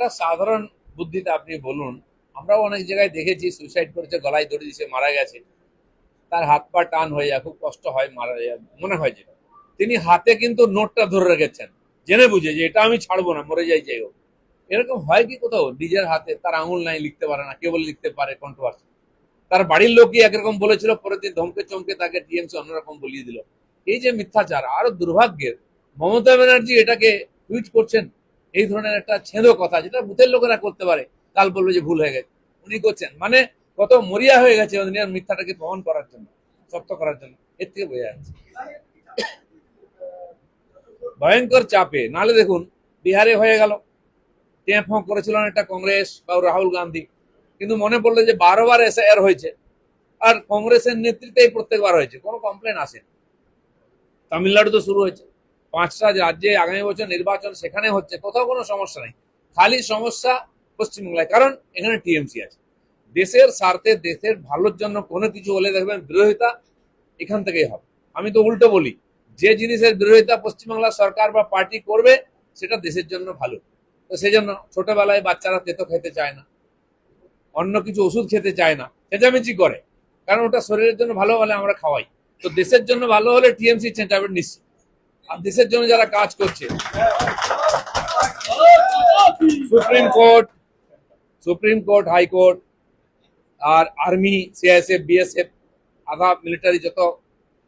একটা সাধারণ বুদ্ধিতে আপনি বলুন, আমরাও অনেক জায়গায় দেখেছি সুইসাইড করেছে, গলায় দড়ি দিয়েছে মারা গেছে। তার হাত পা টান হয়ে যায়, খুব কষ্ট হয়, মারা যায়, মনে হয় যে তিনি হাতে কিন্তু নোটটা ধরে রেখেছেন, জেনে বুঝে যে এটা আমি ছাড়বো না, মরে যাই যাই হোক। এরকম হয় কি কোথাও? নিজের হাতে তার আঙুল নাই, লিখতে পারে না, কেবল লিখতে পারে কন্ট্রোভার্সি তার বাড়ির লোকই একরকম বলেছিল, পরের দিন ধমকে চমকে তাকে টিএমসি অন্যরকম বলিয়ে দিল। এই যে মিথ্যাচার, আরও দুর্ভাগ্যের, মমতা ব্যানার্জি এটাকে টুইট করছেন? এই ধরনের একটা ছেঁদো কথা যেটা বুথের লোকেরা করতে পারে। কাল বলবে যে ভুল হয়ে গেছে। উনি করছেন। মানে কত মরিয়া হয়ে গেছে মিথ্যাটাকে প্রমাণ করার জন্য সত্য করার জন্য। এর থেকে বোঝা যাচ্ছে। ভয়ঙ্কর চাপে। নালে দেখুন, বিহারে হয়ে গেল। ট্যাপ ফোঁ করেছিলেন একটা কংগ্রেস বা রাহুল গান্ধী। কিন্তু মনে পড়ল যে বারোবার এসআইআর হয়েছে। আর কংগ্রেসের নেতৃত্বেই প্রত্যেকবার হয়েছে। কোনো কমপ্লেন আসেনি। তামিলনাড়ু তো শুরু হয়েছে। পাঁচটা রাজ্যে আগামী বছর নির্বাচন সেখানে হচ্ছে, কোথাও কোনো সমস্যা নেই। খালি সমস্যা পশ্চিমবাংলায়, কারণ এখানে টিএমসি আছে। দেশের স্বার্থে, দেশের ভালোর জন্য কোনো কিছু হলে দেখবেন বিরোধিতা এখান থেকেই হবে। আমি তো উল্টো বলি, যে জিনিসের বিরোধিতা পশ্চিমবাংলা সরকার বা পার্টি করবে, সেটা দেশের জন্য ভালো। তো সেই জন্য ছোটবেলায় বাচ্চারা তেতো খেতে চায় না, অন্য কিছু ওষুধ খেতে চায় না, চেঁচামেচি করে। কারণ ওটা শরীরের জন্য ভালো হলে আমরা খাওয়াই। তো দেশের জন্য ভালো হলে টিএমসি চেঁচাবে নিশ্চিত আর দেশের জন্য যারা কাজ করছে। Supreme court supreme court high court আর আর্মি, সিআইএসএফ, বিএসএফ, আধা মিলিটারি যত,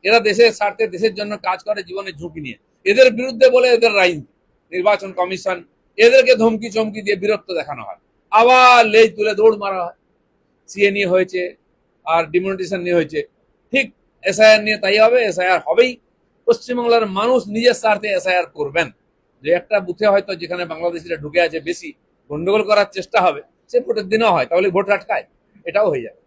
এরা দেশের স্বার্থে দেশের জন্য কাজ করে জীবনের ঝুঁকি নিয়ে। এদের বিরুদ্ধে বলে এদের রাইন, নির্বাচন কমিশন, এদেরকে ধমকি চমকি দিয়ে বিরক্ত দেখানো হয়। আবার লেজ তুলে দৌড় মারা হয়। সিএ নিয়ে হয়েছে, আর ডিমোনিটেশন নিয়ে হয়েছে। ঠিক এসআইআর নিয়ে তাই হবে, এসআইআর হবেই। পশ্চিমবাংলার মানুষ নিজের স্বার্থে এসআইআর করবেন। যে একটা বুথে হয়তো যেখানে বাংলাদেশিরা ঢুকে আছে, বেশি গন্ডগোল করার চেষ্টা হবে, সে ভোটের দিনও হয়, তাহলে ভোট আটকায়, এটাও হয়ে যাবে।